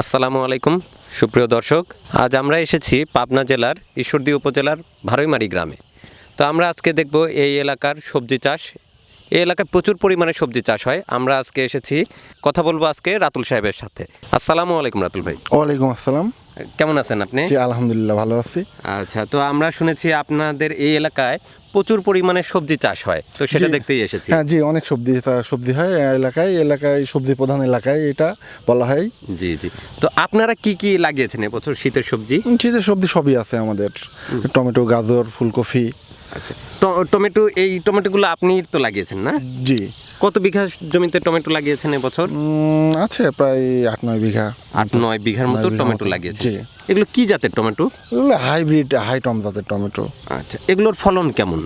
আসসালামু আলাইকুম, সুপ্রিয় দর্শক। আজ আমরা এসেছি পাবনা জেলার ঈশ্বরদী উপজেলার ভারৈমারি গ্রামে। তো আমরা আজকে দেখব এই এলাকার সবজি চাষ এই এলাকায় প্রচুর পরিমাণে সবজি চাষ হয়। আমরা আজকে এসেছি কথা বলব আজকে রাতুল সাহেবের সাথে। আসসালামু আলাইকুম রাতুল ভাই। ওয়ালাইকুম আসসালাম। কেমন আছেন আপনি? জি আলহামদুলিল্লাহ ভালো আছি। আচ্ছা তো আমরা শুনেছি আপনাদের এই এলাকায় প্রচুর পরিমাণে সবজি চাষ হয়। তো সেটা দেখতেই এসেছি। হ্যাঁ জি অনেক সবজি সবজি হয় এলাকায়। এলাকায় সবজি প্রধান এলাকায় এটা বলা হয়। জি জি। তো আপনারা কি কি লাগিয়েছেন এবছর শীতের সবজি? শীতের সবজি সবই আছে আমাদের। টমেটো গাজর ফুলকপি আচ্ছা। টমেটো এই টমেটোগুলো আপনি তো লাগিয়েছেন না? জি। কত বিঘা জমিতে টমেটো লাগিয়েছেন এবছর? আছে প্রায় আট নয় বিঘা। আট নয় বিঘার মতো টমেটো লাগিয়েছে জি। এগুলো কি জাতের টমেটো? এগুলো হাইব্রিড হাই টম জাতের টমেটো। আচ্ছা এগুলোর ফলন কেমন?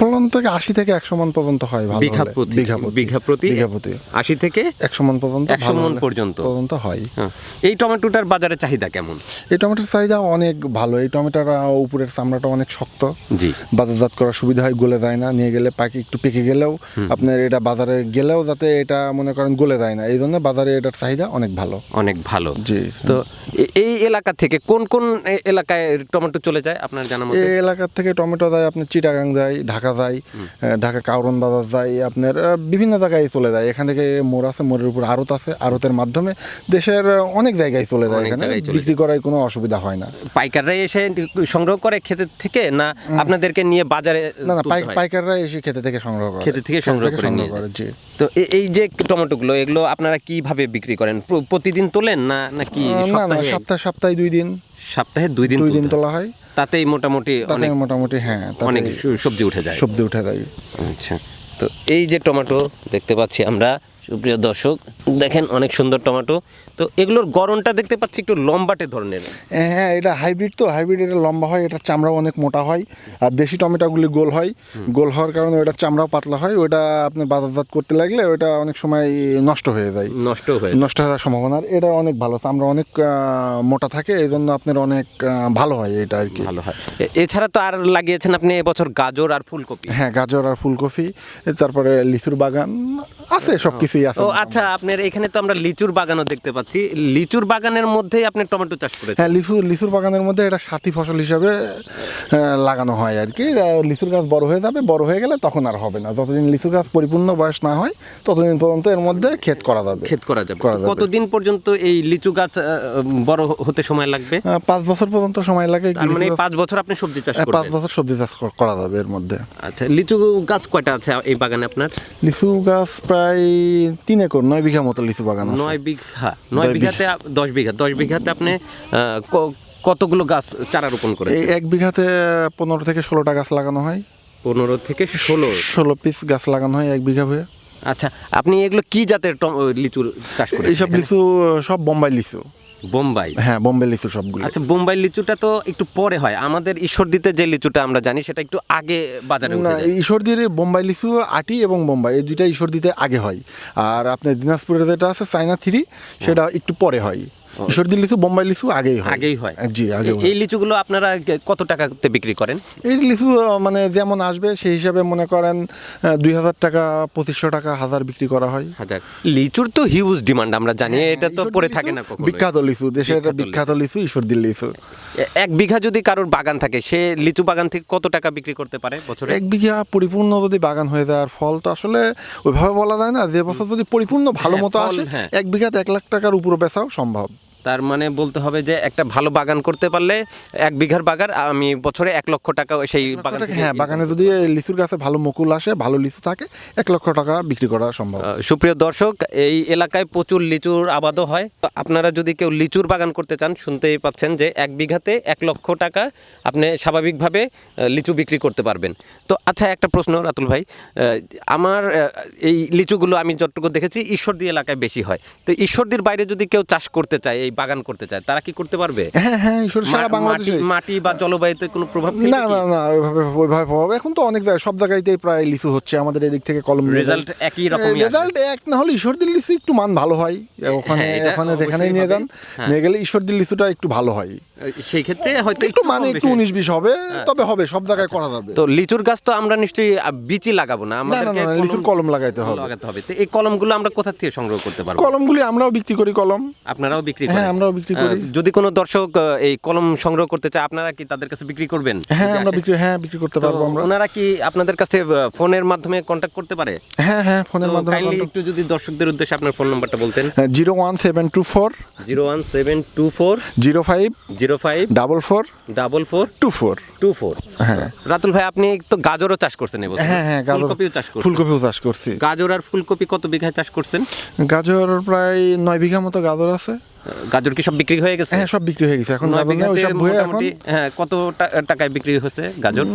ফলন থেকে আশি থেকে একশো মন পর্যন্ত হয় ভালো বিঘা প্রতি বিঘা প্রতি বিঘা প্রতি? আশি থেকে একশো মন পর্যন্ত 100 ভালো মণ হলে পর্যন্ত। পর্যন্ত হয়। হ্যাঁ। এই টমেটোটার বাজারে চাহিদা কেমন? এই টমেটোর চাহিদা অনেক ভালো। এই টমেটোর উপরের চামড়াটা অনেক শক্ত। জি। বাজারজাত করার সুবিধা হয় গলে যায় না। নিয়ে গেলে পাকি একটু পেকে গেলেও আপনার এটা বাজারে গেলেও যাতে এটা মনে করেন গলে যায় না। এই জন্য বাজারে এটার চাহিদা অনেক ভালো। অনেক ভালো। জি। তো এই এলাকা থেকে কোন কোন এলাকায় টমেটো চলে যায় আপনার জানা মতে? এই এলাকার থেকে টমেটো যায় আপনার চিটাগাং যায় ঢাকা যায় ঢাকা কাউরন বাজার যায় আপনার বিভিন্ন জায়গায় চলে যায়। এখান থেকে মোড় আছে মোড়ের উপর আড়ত আছে আড়তের মাধ্যমে দেশের অনেক জায়গায় চলে যায় এখানে। বিক্রি করায় কোনো অসুবিধা হয় না। পাইকাররা এসে সংগ্রহ করে ক্ষেতের থেকে না আপনাদেরকে নিয়ে বাজারে না না পাই- পাইকাররা এসে খেতে থেকে সংগ্রহ করে। ক্ষেত থেকে সংগ্রহ করে নিয়ে জি। তো এই যে টমেটোগুলো এগুলো আপনারা কীভাবে বিক্রি করেন? প্রতিদিন তোলেন না নাকি না সপ্তাহে? সপ্তাহে সপ্তাহে দুই দিন সপ্তাহে দুই দিন দুই দিন তোলা হয়। তাতেই মোটামুটি তাতে অনেক মোটামুটি হ্যাঁ তাতে অনেক সবজি উঠে যায়। সবজি উঠে যায়। আচ্ছা। তো এই যে টমেটো দেখতে পাচ্ছি আমরা সুপ্রিয় দর্শক। দেখেন অনেক সুন্দর টমেটো। তো এগুলোর গরমটা দেখতে পাচ্ছি একটু লম্বাটে ধরনের। হ্যাঁ এটা হাইব্রিড তো হাইব্রিড এটা লম্বা হয় এটা চামড়াও অনেক মোটা হয় আর দেশি টমেটোগুলি গোল হয়। গোল হওয়ার কারণে ওটা চামড়াও পাতলা হয় ওটা আপনি বাজারজাত করতে লাগলে ওটা অনেক সময় নষ্ট হয়ে যায়। নষ্ট হয়ে নষ্ট হওয়ার সম্ভাবনা আর এটা অনেক ভালো চামড়া অনেক মোটা থাকে এই জন্য আপনার অনেক ভালো হয় এটা আর কি। ভালো হয়। এছাড়া তো আর লাগিয়েছেন আপনি এবছর গাজর আর ফুলকপি। হ্যাঁ গাজর আর ফুলকপি তারপরে লিচুর বাগান আছে সব কিছুই আছে। ও আচ্ছা আপনার এখানে তো আমরা লিচুর বাগানও দেখতে পাচ্ছি। লিচুর বাগানের মধ্যেই আপনি টমেটো চাষ করেছেন? হ্যাঁ লিচু লিচুর বাগানের মধ্যে এটা সাথী ফসল হিসাবে লাগানো হয় আর কি। লিচুর গাছ বড় হয়ে যাবে বড় হয়ে গেলে তখন আর হবে না। যতদিন লিচু গাছ পরিপূর্ণ বয়স না হয় ততদিন পর্যন্ত এর মধ্যে ক্ষেত করা যাবে। ক্ষেত করা যাবে। কতদিন পর্যন্ত এই লিচু গাছ বড় হতে সময় লাগবে? পাঁচ বছর পর্যন্ত সময় লাগে তার মানে পাঁচ বছর আপনি সবজি চাষ হ্যাঁ, পাঁচ বছর সবজি চাষ করা যাবে এর মধ্যে। আচ্ছা লিচু গাছ কয়টা আছে এই বাগানে আপনার? লিচু গাছ প্রায় তিন একর নয় বিঘা মতো লিচু বাগান আছে। নয় বিঘা নয় বিঘাতে দশ বিঘা। দশ বিঘাতে আপনি কতগুলো গাছ চারা রোপণ করে এক বিঘাতে পনেরো থেকে ষোলোটা গাছ লাগানো হয়। পনেরো থেকে ষোলো। ষোলো পিস গাছ লাগানো হয় এক বিঘা হয়ে। আচ্ছা আপনি এগুলো কি জাতের লিচু চাষ করেন এইসব? লিচু সব বোম্বাই লিচু। বোম্বাই? হ্যাঁ বোম্বাই লিচু সবগুলো। আচ্ছা বোম্বাই লিচুটা তো একটু পরে হয়। আমাদের ঈশ্বরদীতে যে লিচুটা আমরা জানি সেটা একটু আগে বাজারে না ঈশ্বরদীর বোম্বাই লিচু আটি এবং বোম্বাই এই দুইটা ঈশ্বরদীতে আগে হয়। আর আপনার দিনাজপুরের যেটা আছে চায়না থ্রি সেটা একটু পরে হয়। ঈশ্বরদীর লিচু বোম্বাই লিচু আগেই হয়। আগেই হয়। জি আগে এই লিচুগুলো আপনারা কত টাকাতে বিক্রি করেন? এই লিচু মানে যেমন আসবে সেই হিসাবে মনে করেন দুই হাজার টাকা পঁচিশশো টাকা হাজার বিক্রি করা হয়। হাজার। লিচুর তো হিউজ ডিমান্ড আমরা জানি এটা তো লিচু থাকে না বিখ্যাত লিচু দেশের এটা বিখ্যাত লিচু। ঈশ্বরদীর লিচু। এক বিঘা যদি কারোর বাগান থাকে সে লিচু বাগান থেকে কত টাকা বিক্রি করতে পারে বছরে? এক বিঘা পরিপূর্ণ যদি বাগান হয়ে যায় আর ফল তো আসলে ওইভাবে বলা যায় না যে বছর যদি পরিপূর্ণ ভালো হ্যাঁ, মতো আসে হ্যাঁ। এক বিঘাতে এক লাখ টাকার উপরে বেচাও সম্ভব। তার মানে বলতে হবে যে একটা ভালো বাগান করতে পারলে এক বিঘার বাগান আমি বছরে এক লক্ষ টাকা সেই বাগান হ্যাঁ বাগানে যদি লিচুর গাছে ভালো মুকুল আসে ভালো লিচু থাকে এক লক্ষ টাকা বিক্রি করা সম্ভব। সুপ্রিয় দর্শক এই এলাকায় প্রচুর লিচুর আবাদও হয়। তো আপনারা যদি কেউ লিচুর বাগান করতে চান শুনতেই পাচ্ছেন যে এক বিঘাতে এক লক্ষ টাকা আপনি স্বাভাবিকভাবে লিচু বিক্রি করতে পারবেন। তো আচ্ছা একটা প্রশ্ন রাতুল ভাই। আমার এই লিচুগুলো আমি যতটুকু দেখেছি ঈশ্বরদী এলাকায় বেশি হয়। তো ঈশ্বরদীর বাইরে যদি কেউ চাষ করতে চায় এই বাগান করতে চায় তারা কি করতে পারবে? হ্যাঁ হ্যাঁ সারা বাংলাদেশে। মাটি- বা জলবায়ুতে কোনো প্রভাব না না না ওইভাবে ওইভাবে প্রভাব এখন তো অনেক জায়গায় সব জায়গাতেই প্রায় লিচু হচ্ছে আমাদের এদিক থেকে কলম রেজাল্ট একই রকম রেজাল্ট এক না হলে ঈশ্বরদীর লিচু একটু মান ভালো হয় ওখানে হ্যাঁ, ওখানে যেখানে নিয়ে যান হ্যাঁ। নিয়ে গেলে ঈশ্বরদীর লিচুটা একটু ভালো হয়। সেই ক্ষেত্রে হয়তো একটু মানে একটু উনিশ বিশ হবে তবে হবে সব জায়গায় করা যাবে। তো লিচুর গাছ তো আমরা নিশ্চয়ই বিচি লাগাবো না। আমাদেরকে লিচুর কলম লাগাইতে হবে। লাগাতে হবে। তো এই কলমগুলো আমরা কোথা থেকে সংগ্রহ করতে পারব? কলমগুলি আমরাও বিক্রি করি কলম। আপনারাও বিক্রি হ্যাঁ, করেন আমরাও বিক্রি করি। যদি কোনো দর্শক এই কলম সংগ্রহ করতে চায় আপনারা কি তাদের কাছে বিক্রি করবেন? হ্যাঁ আমরা বিক্রি হ্যাঁ বিক্রি করতে পারব আমরা। ওনারা কি আপনাদের কাছে ফোনের মাধ্যমে কন্ট্যাক্ট করতে পারে? হ্যাঁ হ্যাঁ ফোনের মাধ্যমে কাইন্ডলি একটু যদি দর্শকদের উদ্দেশ্যে আপনার ফোন নাম্বারটা বলতেন। Zero one seven two four zero five five double four double four two four two four হ্যাঁ। রাতুল ভাই আপনি তো গাজরও চাষ করছেন এবছর হ্যাঁ হ্যাঁ গাজর ফুলকপিও চাষ করছেন। ফুলকপিও চাষ করছি। গাজর আর ফুলকপি কত বিঘায় চাষ করছেন? গাজর প্রায় নয় বিঘা মতো গাজর আছে। গাজর কি সব বিক্রি হয়ে গেছে? হ্যাঁ সব বিক্রি হয়ে গেছে। এখন গাজর বিঘাতে ওইসব ভুয়ে এখন হ্যাঁ কত টাকায় বিক্রি হয়েছে গাজর?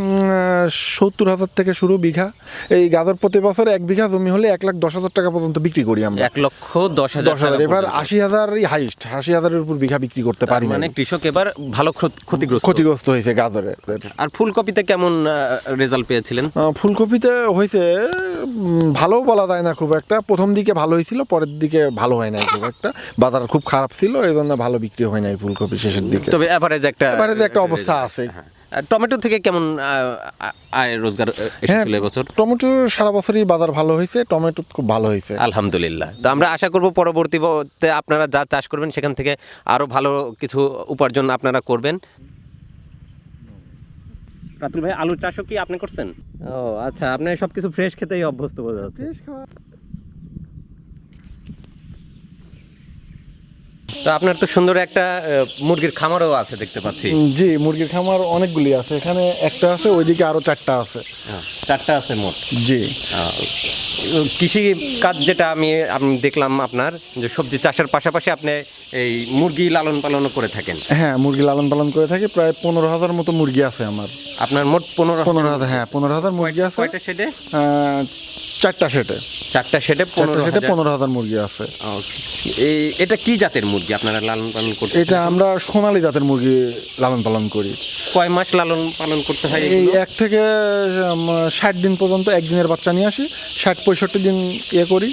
সত্তর হাজার থেকে শুরু বিঘা। এই গাজর প্রতি বছর এক বিঘা জমি হলে এক লাখ দশ হাজার টাকা পর্যন্ত বিক্রি করি আমরা। এক লক্ষ দশ হাজার দশ হাজার এবার। আশি হাজারই হাইস্ট আশি হাজারের উপর বিঘা বিক্রি করতে পারি মানে কৃষক এবার ভালো ক্ষত- ক্ষতিগ্রস্ত। ক্ষতিগ্রস্ত হয়েছে গাজরে। আর ফুলকপিতে কেমন রেজাল্ট পেয়েছিলেন? ফুলকপিতে হয়েছে ভালো বলা যায় না খুব একটা। প্রথম দিকে ভালো হয়েছিল পরের দিকে ভালো হয় না খুব একটা। বাজার খুব খারাপ ছিল এই জন্য ভালো বিক্রি হয় নাই ফুলকপি শেষের দিকে। তবে এভারেজ একটা Average একটা অবস্থা আছে। হ্যাঁ। টমেটো থেকে কেমন আয় রোজগার হ্যাঁ এসেছিল এবছর? টমেটো সারা বছরই বাজার ভালো হয়েছে টমেটো খুব ভালো হয়েছে। আলহামদুলিল্লাহ। তো আমরা আশা করব পরবর্তীতে আপনারা যা চাষ করবেন সেখান থেকে আরও ভালো কিছু উপার্জন আপনারা করবেন। রাতুল ভাই আলুর চাষও কি আপনি করছেন? ও আচ্ছা আপনি সবকিছু ফ্রেশ খেতেই অভ্যস্ত বোঝা যাচ্ছে। তো আপনার তো সুন্দর একটা মুরগির খামারও আছে দেখতে পাচ্ছি। জি মুরগির খামার অনেকগুলি আছে। এখানে একটা আছে ওইদিকে আরও চারটা আছে। হ্যাঁ, চারটা আছে মোট? জি। কৃষি কাজ যেটা আমি দেখলাম আপনার যে সবজি চাষের পাশাপাশি আপনি এই মুরগি লালন পালনও করে থাকেন। হ্যাঁ মুরগি লালন পালন করে থাকি। প্রায় পনেরো হাজার মতো মুরগি আছে আমার। আপনার মোট পনেরো পনেরো হাজার হ্যাঁ পনেরো হাজার মুরগি আছে। কয়টা আহ, চারটা সেটে। চারটা সেটে চারটা পনেরো সেটে পনেরো হাজার মুরগি আছে। এই এটা কি জাতের মুরগি আপনারা লালন পালন করতে এটা আমরা সোনালী জাতের মুরগি লালন পালন করি। কয় মাস লালন পালন করতে হয় এই এক থেকে ষাট দিন পর্যন্ত একদিনের বাচ্চা নিয়ে আসি ষাট পঁয়ষট্টি দিন ইয়ে করি।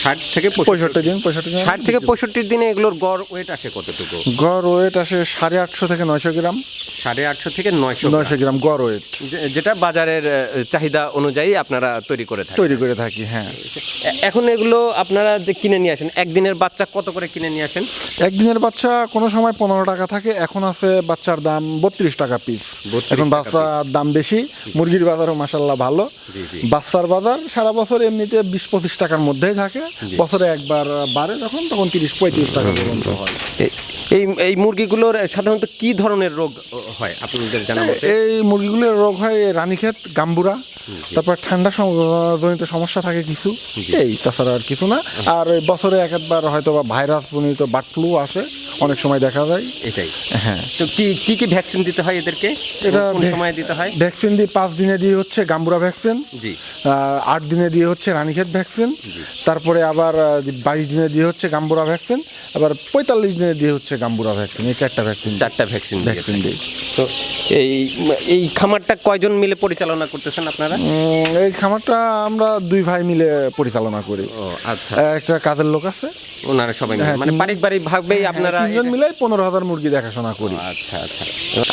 ষাট থেকে পঁয়ষট্টি দিন পঁয়ষট্টি দিন। ষাট থেকে পঁয়ষট্টি দিনে এগুলোর গড় ওয়েট আসে কতটুকু? গড় ওয়েট আসে সাড়ে আটশো থেকে নয়শো গ্রাম। সাড়ে আটশো থেকে নয়শো নয়শো গ্রাম গড় ওয়েট যেটা বাজারের চাহিদা অনুযায়ী আপনারা তৈরি করে থাকেন। তৈরি করে থাকি হ্যাঁ। এখন এগুলো আপনারা যে কিনে নিয়ে আসেন একদিনের বাচ্চা কত করে কিনে নিয়ে আসেন? একদিনের বাচ্চা কোনো সময় পনেরো টাকা থাকে এখন আছে বাচ্চার দাম বত্রিশ টাকা পিস এখন বাচ্চার দাম বেশি মুরগির বাজারও মাসাল্লাহ ভালো। বাচ্চার বাজার সারা বছর এমনিতে বিশ পঁচিশ টাকার মধ্যেই থাকে বছরে একবার বাড়ে যখন তখন তিরিশ পঁয়ত্রিশ টাকা পর্যন্ত হয়। এই এই মুরগিগুলোর সাধারণত কি ধরনের রোগ হয় আপনাদের জানা এই মুরগিগুলোর রোগ হয় রানীক্ষেত গাম্বুরা তারপর ঠান্ডা জনিত সমস্যা থাকে কিছু। এই তাছাড়া আর কিছু না। আর বছরে এক একবার হয়তো বা ভাইরাস জনিত বার্ড ফ্লু আসে অনেক সময় দেখা যায়। এটাই। হ্যাঁ। তো কি কি কি ভ্যাকসিন দিতে হয় এদেরকে? এটা কোন সময় দিতে হয়? ভ্যাকসিন দিয়ে পাঁচ দিনে দিয়ে হচ্ছে গাম্বুরা ভ্যাকসিন জি। আট দিনে দিয়ে হচ্ছে রানীক্ষেত ভ্যাকসিন তারপরে আবার বাইশ দিনে দিয়ে হচ্ছে গাম্বুরা ভ্যাকসিন আবার পঁয়তাল্লিশ দিনে দিয়ে হচ্ছে গাম্বুরা ভ্যাকসিন এই চারটা ভ্যাকসিন। চারটা ভ্যাকসিন ভ্যাকসিন দিই তো এই এই খামারটা কয়জন মিলে পরিচালনা করতেছেন আপনারা? এই খামারটা আমরা দুই ভাই মিলে পরিচালনা করি। ও আচ্ছা। একটা কাজের লোক আছে। ওনারা সবাই মিলে। হ্যাঁ, মানে পারিবারিক ভাবেই আপনারা তিনজন মিলে পনেরো হাজার মুরগি দেখাশোনা করি। আচ্ছা আচ্ছা।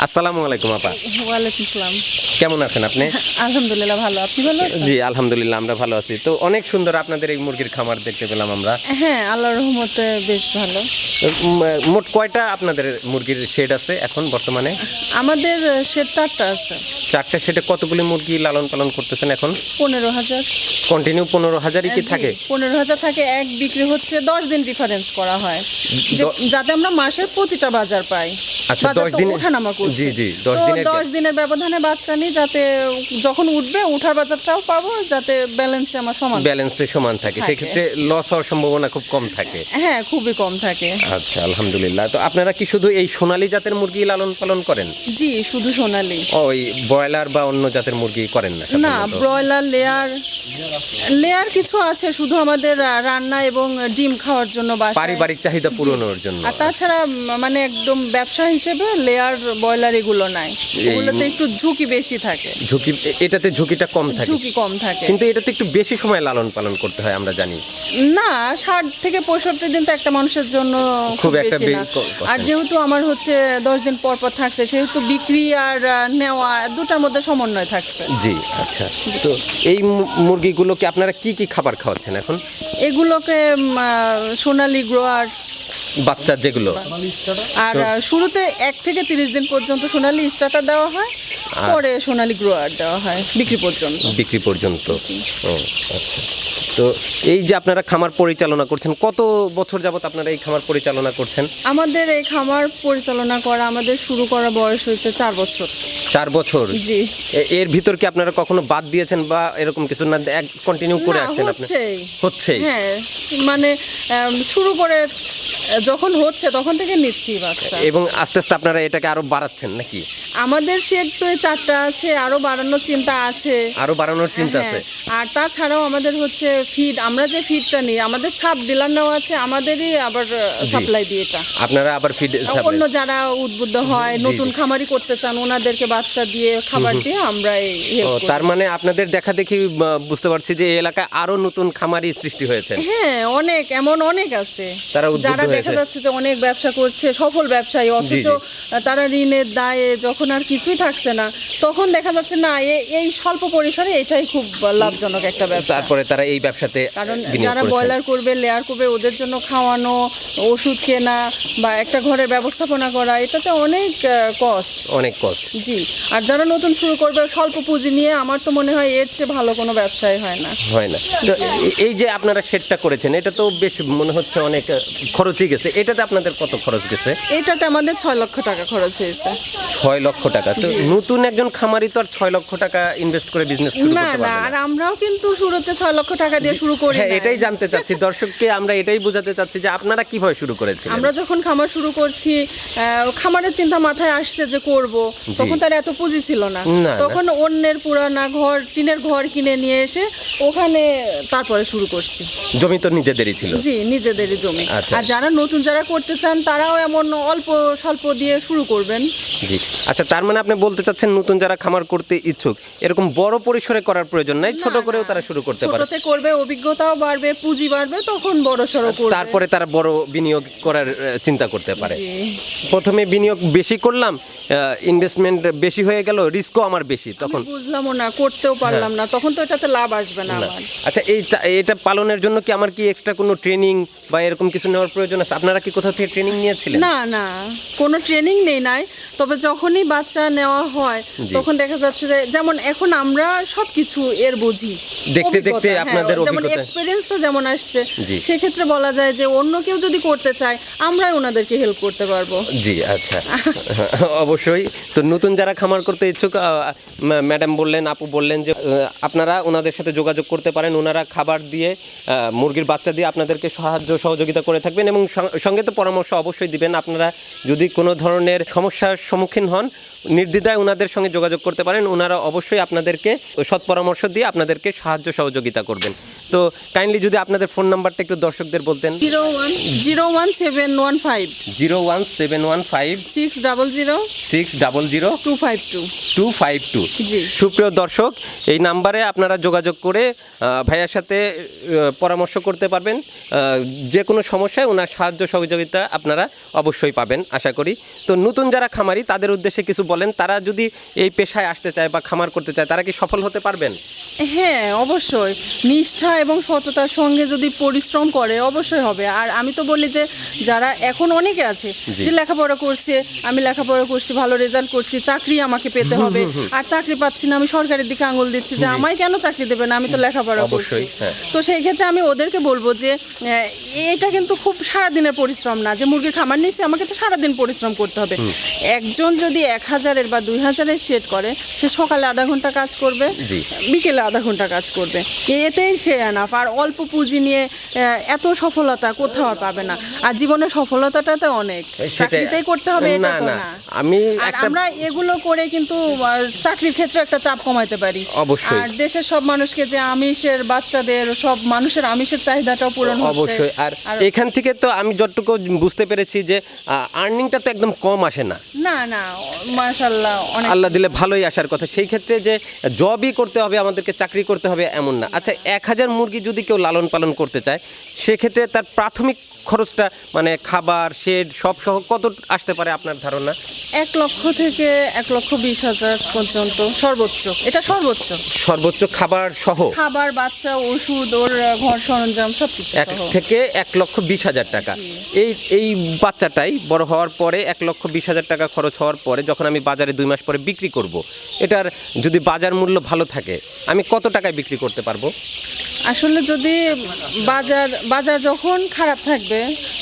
আসসালামু আলাইকুম আপা। ওয়ালাইকুম সালাম কেমন আছেন আপনি? আলহামদুলিল্লাহ ভালো। আপনি ভালো আছেন? জি আলহামদুলিল্লাহ আমরা ভালো আছি। তো অনেক সুন্দর আপনাদের এই মুরগির খামার দেখতে পেলাম আমরা। হ্যাঁ আল্লাহর রহমতে বেশ ভালো। মোট কয়টা আপনাদের মুরগির শেড আছে এখন বর্তমানে? আমাদের সেট চারটা আছে। চারটা শেডে কতগুলি মুরগি লালন পালন করতেছেন এখন? পনেরো হাজার। কন্টিনিউ পনেরো হাজারই কি থাকে? পনেরো হাজার থাকে এক বিক্রি হচ্ছে দশ দিন ডিফারেন্স করা হয়। যে- যাতে আমরা মাসের প্রতিটা বাজার পাই। আচ্ছা, বাজার দশ তো দিনে- ওঠানামা করছে। জি, জি, দশ তো দিনের দশ দিনের ব্যবধানে বাচ্চা নিই যাতে যখন উঠবে উঠার বাজারটাও পাবো যাতে ব্যালেন্সে আমার সমান ব্যালেন্সে সমান থাকে। থাকে। সেক্ষেত্রে লস হওয়ার সম্ভাবনা খুব কম থাকে। হ্যাঁ খুবই কম থাকে। আচ্ছা আলহামদুলিল্লাহ। তো আপনারা কি শুধু এই সোনালী জাতের মুরগি লালন পালন করেন? জি শুধু সোনালি। ওই ব্রয়লার বা অন্য জাতের মুরগি করেন না না ব্রয়লার লেয়ার লেয়ার কিছু আছে শুধু আমাদের রান্না এবং ডিম খাওয়ার জন্য বাসায়। পারিবারিক চাহিদা পূরণের জন্য। আর তাছাড়া মানে একদম ব্যবসা হিসেবে লেয়ার ব্রয়লার এগুলো নাই। এগুলোতে একটু ঝুঁকি বেশি থাকে। ঝুঁকি এটাতে ঝুঁকিটা কম থাকে। ঝুঁকি কম থাকে। কিন্তু এটাতে একটু বেশি সময় লালন পালন করতে হয় আমরা জানি। না ষাট থেকে পঁয়ষট্টি দিন তো একটা মানুষের জন্য খুব একটা আর যেহেতু আমার হচ্ছে দশ দিন পর পর থাকছে সেহেতু বিক্রি আর নেওয়া দুটার মধ্যে সমন্বয় থাকছে। জি আচ্ছা। তো এই মুরগিগুলোকে আপনারা কি কি খাবার খাওয়াচ্ছেন এখন? এগুলোকে সোনালি গ্রোয়ার। বাচ্চা যেগুলো। আর শুরুতে এক থেকে তিরিশ দিন পর্যন্ত সোনালি স্টার্টার দেওয়া হয় পরে সোনালী গ্রোয়ার দেওয়া হয় বিক্রি পর্যন্ত। বিক্রি পর্যন্ত। ও আচ্ছা। তো এই যে আপনারা খামার পরিচালনা করছেন কত বছর যাবত আপনারা এই খামার পরিচালনা করছেন? আমাদের এই খামার পরিচালনা করা আমাদের শুরু করা বয়স হয়েছে চার বছর। চার বছর? জি। এর ভিতর কি আপনারা কখনো বাদ দিয়েছেন বা এরকম কিছু না এক কন্টিনিউ করে আসছেন আপনি। হচ্ছেই। হ্যাঁ মানে শুরু করে যখন হচ্ছে তখন থেকে নিচ্ছি বাচ্চা। এবং আস্তে আস্তে আপনারা এটাকে আরও বাড়াচ্ছেন নাকি? আমাদের শেড তো চারটা আছে আরও বাড়ানোর চিন্তা আছে। আরও বাড়ানোর চিন্তা আছে। হ্যাঁ, আর তাছাড়াও আমাদের হচ্ছে ফিড আমরা যে ফিডটা নিই আমাদের ছাপ আছে আমাদেরই আবার সাপ্লাই দিয়ে এটা। আপনারা আবার ফিড অন্য যারা উদ্বুদ্ধ হয় নতুন খামারি করতে চান ওনাদেরকে বাচ্চা দিয়ে খাবার দিয়ে আমরা তার মানে আপনাদের দেখা দেখি বুঝতে পারছি যে এই এলাকায় আরও নতুন খামারি সৃষ্টি হয়েছে। হ্যাঁ অনেক এমন অনেক আছে। তারা যারা দেখা যাচ্ছে যে অনেক ব্যবসা করছে সফল ব্যবসায়ী অথচ তারা ঋণের দায়ে যখন আর কিছুই থাকছে না তখন দেখা যাচ্ছে না এই স্বল্প পরিসরে এটাই খুব লাভজনক একটা ব্যবসা। তারপরে তারা এই ব্যবসাতে কারণ যারা। ব্রয়লার করবে লেয়ার করবে ওদের জন্য খাওয়ানো ওষুধ কেনা বা একটা ঘরের ব্যবস্থাপনা করা এটাতে অনেক কস্ট অনেক কষ্ট জি আর যারা নতুন শুরু করবে স্বল্প পুঁজি নিয়ে আমার তো মনে হয় এর চেয়ে ভালো কোনো ব্যবসায় হয় না। হয় না। তো এই যে আপনারা শেডটা করেছেন এটা তো বেশ মনে হচ্ছে অনেক খরচই গেছে। এটাতে আপনাদের কত খরচ গেছে? এটাতে আমাদের ছয় লক্ষ টাকা খরচ হয়েছে। ছয় লক্ষ টাকা। তো নতুন একজন খামারি তো আর ছয় লক্ষ টাকা ইনভেস্ট করে বিজনেস শুরু না করতে না পারবে আর আমরাও কিন্তু শুরুতে ছয় লক্ষ টাকা দিয়ে শুরু করি হ্যাঁ এটাই জানতে চাচ্ছি। দর্শককে আমরা এটাই বোঝাতে চাচ্ছি যে আপনারা কীভাবে শুরু করেছিলেন? আমরা যখন খামার শুরু করছি খামারের চিন্তা মাথায় আসছে যে করব। তখন তার এত পুঁজি ছিল না। তখন অন্যের পুরানা ঘর টিনের ঘর কিনে নিয়ে এসে ওখানে তারপরে শুরু করছি। জমি তো নিজেদেরই ছিল? জি নিজেদেরই জমি। আচ্ছা। আর যারা নতুন যারা করতে চান তারাও এমন অল্প স্বল্প দিয়ে শুরু করবেন। জি। আচ্ছা তার মানে আপনি বলতে চাচ্ছেন নতুন যারা খামার করতে ইচ্ছুক এরকম বড় পরিসরে করার প্রয়োজন নাই ছোট করেও তারা শুরু করতে পারে। করবে অভিজ্ঞতাও বাড়বে পুঁজি বাড়বে তখন বড় সড়ো তারপরে তারা বড় বিনিয়োগ করার চিন্তা করতে পারে। প্রথমে বিনিয়োগ বেশি করলাম ইনভেস্টমেন্ট বেশি হয়ে গেল রিস্কও আমার বেশি তখন বুঝলামও না করতেও পারলাম না তখন তো এটাতে লাভ আসবে না না। আচ্ছা এই এটা পালনের জন্য কি আমার কি এক্সট্রা কোনো ট্রেনিং বা এরকম কিছু নেওয়ার প্রয়োজন আছে? আপনারা কি কোথাও থেকে ট্রেনিং নিয়েছিলেন? না না কোনো ট্রেনিং নেই নাই তবে যখনই বাচ্চা নেওয়া হয় তখন দেখা যাচ্ছে যে যেমন এখন আমরা সব কিছু এর বুঝি দেখতে দেখতে হ্যাঁ, আপনাদের যেমন এক্সপিরিয়েন্সটা যেমন আসছে সেক্ষেত্রে বলা যায় যে অন্য কেউ যদি করতে চায় আমরাই ওনাদেরকে হেল্প করতে পারব। জি আচ্ছা। অবশ্যই। তো নতুন যারা খামার করতে ইচ্ছুক ম্যাডাম বললেন আপু বললেন যে আপনারা ওনাদের সাথে যোগাযোগ করতে পারেন। ওনারা খাবার দিয়ে মুরগির বাচ্চা দিয়ে আপনাদেরকে সাহায্য সহযোগিতা করে থাকবেন এবং সঙ্গে তো পরামর্শ অবশ্যই দিবেন। আপনারা যদি কোনো ধরনের সমস্যার সম্মুখীন হন নির্দ্বিধায় ওনাদের সঙ্গে যোগাযোগ করতে পারেন। ওনারা অবশ্যই আপনাদেরকে সৎ পরামর্শ দিয়ে আপনাদেরকে সাহায্য সহযোগিতা করবেন। তো কাইন্ডলি যদি আপনাদের ফোন নাম্বারটা একটু দর্শকদের বলতেন। Zero one zero one seven one five. Zero one seven one five. Six double zero. Six double zero. Two five two. Two five two. সুপ্রিয় দর্শক এই নাম্বারে আপনারা যোগাযোগ করে ভাইয়ার সাথে পরামর্শ করতে পারবেন। যে কোনো সমস্যায় ওনার সাহায্য সহযোগিতা আপনারা অবশ্যই পাবেন আশা করি। তো নতুন যারা খামারি তাদের উদ্দেশ্যে কিছু বলেন তারা যদি এই পেশায় আসতে চায় বা খামার করতে চায় তারা কি সফল হতে পারবেন? হ্যাঁ অবশ্যই। নিষ্ঠা এবং সততার সঙ্গে যদি পরিশ্রম করে অবশ্যই হবে। আর আমি তো বলি যে যারা এখন অনেকে আছে যে লেখাপড়া করছে আমি লেখাপড়া করছি ভালো রেজাল্ট করছি চাকরি আমাকে পেতে হবে। আর চাকরি পাচ্ছি না আমি সরকারের দিকে আঙুল দিচ্ছি যে আমায় কেন চাকরি দেবে না? আমি তো লেখাপড়া করছি। হ্যাঁ। তো সেই ক্ষেত্রে আমি ওদেরকে বলব যে এটা কিন্তু খুব সারাদিনের পরিশ্রম না। যে মুরগির খামার নিয়েছি আমাকে তো সারাদিন পরিশ্রম করতে হবে। একজন যদি এক হাজারের বা দুই হাজারের শেড করে সে সকালে আধা ঘণ্টা কাজ করবে বিকেলে আধা ঘণ্টা কাজ করবে। এতেই সে এনাফ আর অল্প পুঁজি নিয়ে এত সফলতা কোথাও পাবে না। আর জীবনের সফলতাটা তো অনেক চাকরিতেই করতে হবে এটা তো। না। আমি আমরা এগুলো করে কিন্তু চাকরির ক্ষেত্রে একটা চাপ কমাইতে পারি। অবশ্যই। আর দেশের সব মানুষকে যে আমিষের বাচ্চাদের সব মানুষের আমিষের চাহিদাটাও পূরণ হচ্ছে। অবশ্যই। আর এখান থেকে তো আমি যতটুকু বুঝতে পেরেছি যে আর্নিংটা তো একদম কম আসে না। না না। মাশাল্লাহ আল্লাহ দিলে ভালোই আসার কথা। সেই ক্ষেত্রে যে জবই করতে হবে, আমাদেরকে চাকরি করতে হবে, এমন না। আচ্ছা এক হাজার মুরগি যদি কেউ লালন পালন করতে চায়, সেক্ষেত্রে তার প্রাথমিক খরচটা মানে খাবার শেড সব সহ কত আসতে পারে আপনার ধারণা? এক লক্ষ থেকে এক লক্ষ বিশ হাজার পর্যন্ত সর্বোচ্চ। এটা সর্বোচ্চ। সর্বোচ্চ খাবার সহ? খাবার বাচ্চা ওষুধ ওর ঘর সরঞ্জাম সব কিছু এক থেকে এক লক্ষ বিশ হাজার টাকা। এই এই বাচ্চাটাই বড় হওয়ার পরে এক লক্ষ বিশ হাজার টাকা খরচ হওয়ার পরে যখন আমি বাজারে দুই মাস পরে বিক্রি করব এটার যদি বাজার মূল্য ভালো থাকে আমি কত টাকায় বিক্রি করতে পারব? আসলে যদি বাজার বাজার যখন খারাপ থাকবে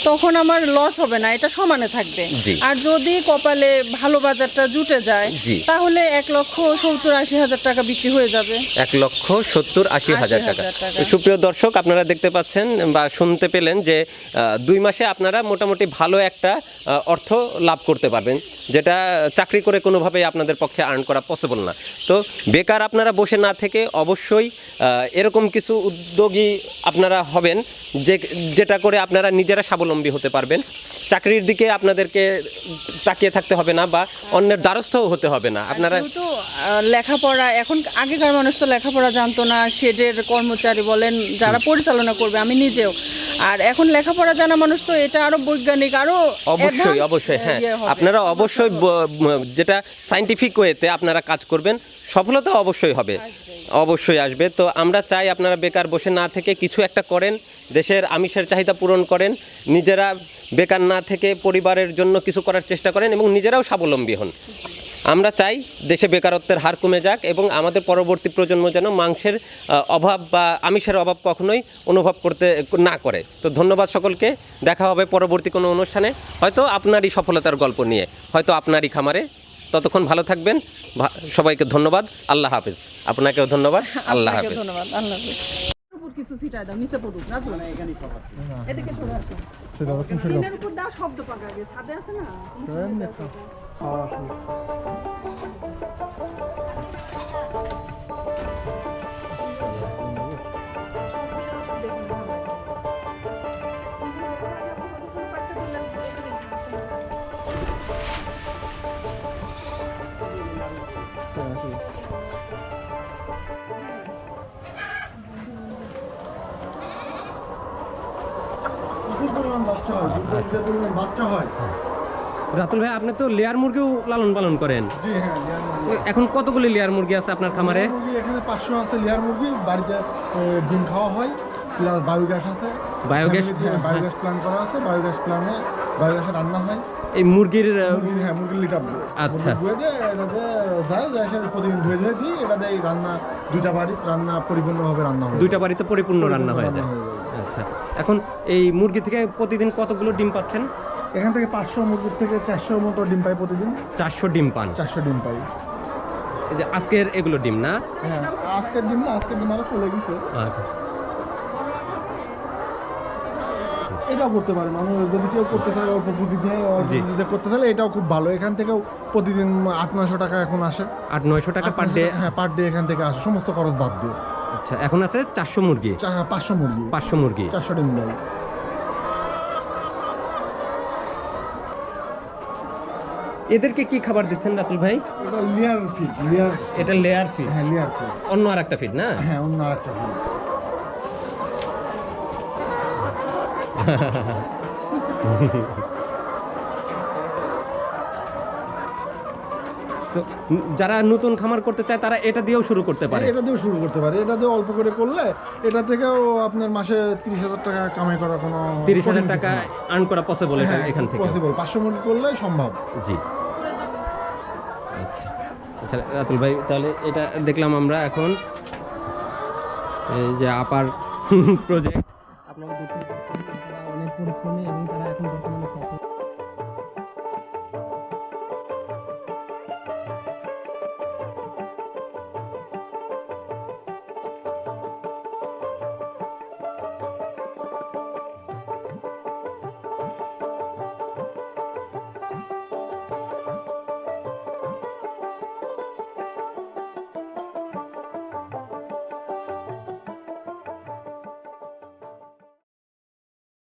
তখন আমার লস হবে না এটা সমানে থাকবে। আর যদি কপালে ভালো বাজারটা জুটে যায় তাহলে এক লক্ষ সত্তর আশি হাজার টাকা বিক্রি হয়ে যাবে। এক লক্ষ সত্তর আশি হাজার টাকা। সুপ্রিয় দর্শক আপনারা দেখতে পাচ্ছেন বা শুনতে পেলেন যে দুই মাসে আপনারা মোটামুটি ভালো একটা অর্থ লাভ করতে পারবেন যেটা চাকরি করে কোনোভাবেই আপনাদের পক্ষে আর্ন করা পসিবল না। তো বেকার আপনারা বসে না থেকে অবশ্যই এরকম কিছু উদ্যোগী আপনারা হবেন যে যেটা করে আপনারা নিজেরা স্বাবলম্বী হতে পারবেন। চাকরির দিকে আপনাদেরকে তাকিয়ে থাকতে হবে না বা অন্যের দ্বারস্থও হতে হবে না। আপনারা আহ, লেখাপড়া এখন আগেকার মানুষ তো লেখাপড়া জানতো না শেডের কর্মচারী বলেন যারা পরিচালনা করবে আমি নিজেও। আর এখন লেখাপড়া জানা মানুষ তো এটা আরও বৈজ্ঞানিক আরও অবশ্যই অবশ্যই হ্যাঁ। ইয়ে আপনারা অবশ্যই যেটা সাইন্টিফিক ওয়েতে আপনারা কাজ করবেন সফলতা অবশ্যই হবে। অবশ্যই আসবে। তো আমরা চাই আপনারা বেকার বসে না থেকে কিছু একটা করেন, দেশের আমিষের চাহিদা পূরণ করেন, নিজেরা বেকার না থেকে পরিবারের জন্য কিছু করার চেষ্টা করেন এবং নিজেরাও স্বাবলম্বী হন। আমরা চাই দেশে বেকারত্বের হার কমে যাক এবং আমাদের পরবর্তী প্রজন্ম যেন মাংসের অভাব বা আমিষের অভাব কখনোই অনুভব করতে, না করে। তো ধন্যবাদ সকলকে। দেখা হবে পরবর্তী কোনো অনুষ্ঠানে। হয়তো আপনারই সফলতার গল্প নিয়ে, হয়তো আপনারই খামারে। ততক্ষণ ভালো থাকবেন। ভা- সবাইকে ধন্যবাদ। আল্লাহ হাফিজ। আপনাকেও ধন্যবাদ। আল্লাহ হাফিজ। ধন্যবাদ। আল্লাহ হাফেজ। কিছু ছিটায় দাও নিচে পড়ুক। না না এখানে এদিকে চলে আসো। টিনের উপর দাও শব্দ পাকা গেছে ছাদে আছে না? বাচ্চা হয় রাতুল ভাই আপনি তো লেয়ার মুরগিও লালন পালন করেন। জি হ্যাঁ লেয়ার মুরগি। এখন কতগুলি লেয়ার মুরগি আছে আপনার খামারে? মুরগি এখানে পাঁচশো আছে লেয়ার মুরগি বাড়িতে ডিম খাওয়া হয় প্লাস বায়োগ্যাস আছে। বায়োগ্যাস? হ্যাঁ বায়োগ্যাস প্ল্যান করা আছে বায়োগ্যাস প্ল্যানে বায়োগ্যাসে রান্না হয়। এই মুরগির হ্যাঁ মুরগির লিটার আচ্ছা। ধুয়ে দিয়ে এটাতে যায় যায় সে প্রতিদিন ধুয়ে ধুয়ে দিই এটাতে রান্না দুইটা বাড়ি রান্না পরিপূর্ণভাবে রান্না হয়। দুইটা বাড়িতে পরিপূর্ণ রান্না হয়ে রান্না হয়ে যায়। আচ্ছা এখন এই মুরগি থেকে প্রতিদিন কতগুলো ডিম পাচ্ছেন? এখান থেকে পাঁচশো মুরগির থেকে চারশো মতো ডিম পাই প্রতিদিন। চারশো ডিম পান। চারশো ডিম পাই। এই যে আজকের এগুলো ডিম না? হ্যাঁ আজকের ডিম না আজকের ডিম আরও চলে গেছে। আচ্ছা। এটাও করতে পারে মানুষ যদি কেউ করতে চায় অল্প পুঁজি দিয়ে অল্প জি। পুঁজিতে করতে চাইলে এটাও খুব ভালো। এখান থেকেও প্রতিদিন আট নয়শো টাকা এখন আসে। আট নয়শো টাকা পার ডে? হ্যাঁ পার ডে এখান থেকে আসে সমস্ত খরচ বাদ দিয়ে। আচ্ছা এখন আছে চারশো মুরগি। পাঁচশো মুরগি। পাঁচশো মুরগি। চারশো ডিম দেয়। এদেরকে কি খাবার দিচ্ছেন রাতুল ভাই? এটা লেয়ার ফিট লেয়ার এটা লেয়ার ফিড হ্যাঁ লেয়ার ফিট অন্য আর একটা ফিড না? হ্যাঁ অন্য আর একটা ফিট তো যারা নতুন খামার করতে চায় তারা এটা দিয়েও শুরু করতে পারে। এটা দিয়েও শুরু করতে পারে। এটা দিয়ে অল্প করে করলে এটা থেকেও আপনার মাসে তিরিশ হাজার টাকা কামাই করার কোনো তিরিশ হাজার টাকা আর্ন করা পসিবল হ্যাঁ, এখান থেকে। পসিবল পাঁচশো মুরগি করলে সম্ভব। জি। আচ্ছা। আচ্ছা রাতুল ভাই তাহলে এটা দেখলাম আমরা এখন। এই যে আপার প্রজেক্ট আপনারা অনেক পরিশ্রমী এবং তারা এখন বর্তমানে সফল।